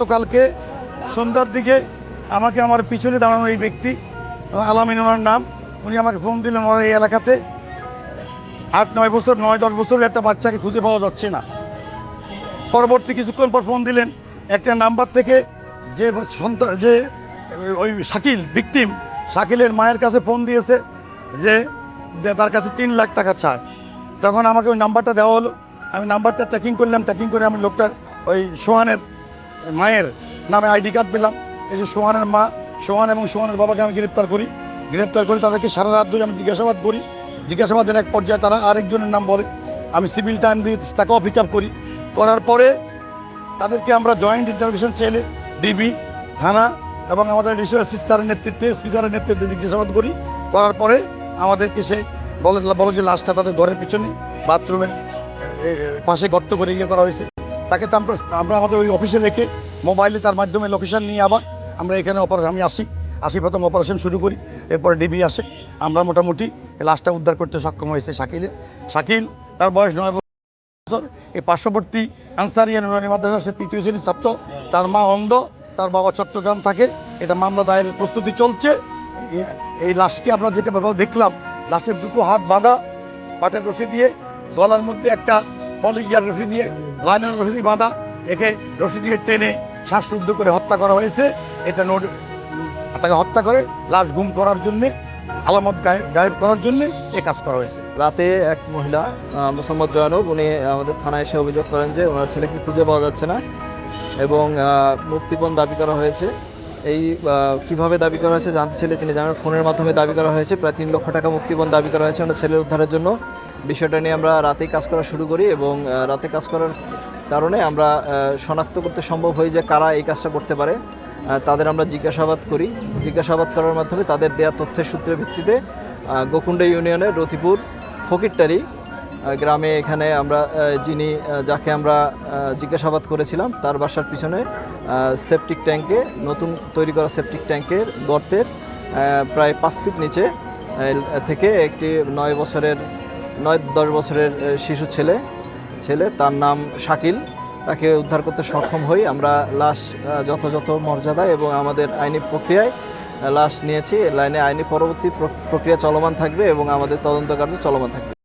গতকালকে সন্ধ্যার দিকে আমাকে আমার পিছনে দাঁড়ানো এই ব্যক্তি, আলামিন ওনার নাম, উনি আমাকে ফোন দিলেন ওনার এই এলাকাতে। আট, নয় বছর, নয়, দশ বছরের একটা বাচ্চাকে খুঁজে পাওয়া যাচ্ছে না। পরবর্তী কিছুক্ষণ পর ফোন দিলেন, একটা নাম্বার থেকে যে সন্তান যে ওই শাকিল ভিকটিম শাকিলের মায়ের কাছে ফোন দিয়েছে যে তার কাছে তিন লাখ টাকা চায়। তখন আমাকে ওই নাম্বারটা দেওয়া হলো, আমি নাম্বারটা ট্র্যাকিং করলাম ট্র্যাকিং করে আমি লোকটার ওই সোহানের মায়ের নামে আইডি কার্ড পেলাম। এই যে সোহানের মা, সোহান এবং সোহানের বাবাকে আমি গ্রেপ্তার করি। গ্রেপ্তার করে তাদেরকে সারা রাত ধরে আমি জিজ্ঞাসাবাদ করি। জিজ্ঞাসাবাদের এক পর্যায়ে তারা আরেকজনের নাম বলে। আমি সিভিল টাইম দিয়ে তাকেও পিক করি। করার পরে তাদেরকে আমরা জয়েন্ট ইন্টারভিউশন চেলে ডিবি থানা এবং আমাদের রিসোর্স স্পিচারের নেতৃত্বে স্পিচারের নেতৃত্বে জিজ্ঞাসাবাদ করি। করার পরে আমাদেরকে সে বলে বলে যে লাশটা তাদের ঘরের পিছনে বাথরুমের পাশে গর্ত করে ইয়ে করা হয়েছে। তাকে তো আমরা আমাদের ওই অফিসে রেখে মোবাইলে তার মাধ্যমে লোকেশান নিয়ে আবার আমরা এখানে অপারেশন আমি আসি। আসি, প্রথম অপারেশন শুরু করি, এরপরে ডিবি আসে। আমরা মোটামুটি লাশটা উদ্ধার করতে সক্ষম হয়েছে শাকিলের শাকিল, তার বয়স নয় বছর। এই পার্শ্ববর্তী আনসারিয়া মাদ্রাসা সে তৃতীয় শ্রেণির ছাত্র। তার মা অন্ধ, তার বাবা চট্টগ্রাম থাকে। এটা মামলা দায়েরের প্রস্তুতি চলছে। এই লাশকে আমরা যেটা দেখলাম, লাশের দুটো হাত বাঁধা, পাটের রশি দিয়ে, গলার মধ্যে একটা পলিগিয়ার রশি দিয়ে লাইনের রশি বাঁধা, একে রশি দিয়ে টেনে শ্বাসরুদ্ধ করে হত্যা করা হয়েছে। এটা নোট তাকে হত্যা করে লাশ গুম করার জন্যে, আলামত গায়েব করার জন্যে এ কাজ করা হয়েছে। রাতে এক মহিলা মোসাম্মদ জয়নব, উনি আমাদের থানায় এসে অভিযোগ করেন যে ওনার ছেলেকে খুঁজে পাওয়া যাচ্ছে না এবং মুক্তিপণ দাবি করা হয়েছে। এই কীভাবে দাবি করা হয়েছে জানতে ছেলে তিনি জানান ফোনের মাধ্যমে দাবি করা হয়েছে। প্রায় তিন লক্ষ টাকা মুক্তিপণ দাবি করা হয়েছে ওনার ছেলের উদ্ধারের জন্য। বিষয়টা নিয়ে আমরা রাতেই কাজ করা শুরু করি এবং রাতে কাজ করার কারণে আমরা শনাক্ত করতে সম্ভব হই যে কারা এই কাজটা করতে পারে। তাদের আমরা জিজ্ঞাসাবাদ করি। জিজ্ঞাসাবাদ করার মাধ্যমে তাদের দেয়া তথ্যের সূত্রের ভিত্তিতে গোকুণ্ডে ইউনিয়নের রতিপুর ফকিরটারি গ্রামে এখানে আমরা যিনি যাকে আমরা জিজ্ঞাসাবাদ করেছিলাম, তার বাসার পিছনে সেপটিক ট্যাঙ্কে, নতুন তৈরি করা সেপটিক ট্যাঙ্কের গর্তের প্রায় পাঁচ ফিট নিচে থেকে একটি নয় বছরের নয়, দশ বছরের শিশু ছেলে ছেলে, তার নাম শাকিল। তাকে উদ্ধার করতে সক্ষম হই। আমরা লাশ যথাযথ মর্যাদায় এবং আমাদের আইনি প্রক্রিয়ায় লাশ নিয়েছি। লাইনে আইনি পরবর্তী প্রক্রিয়া চলমান থাকবে এবং আমাদের তদন্ত কার্য চলমান থাকবে।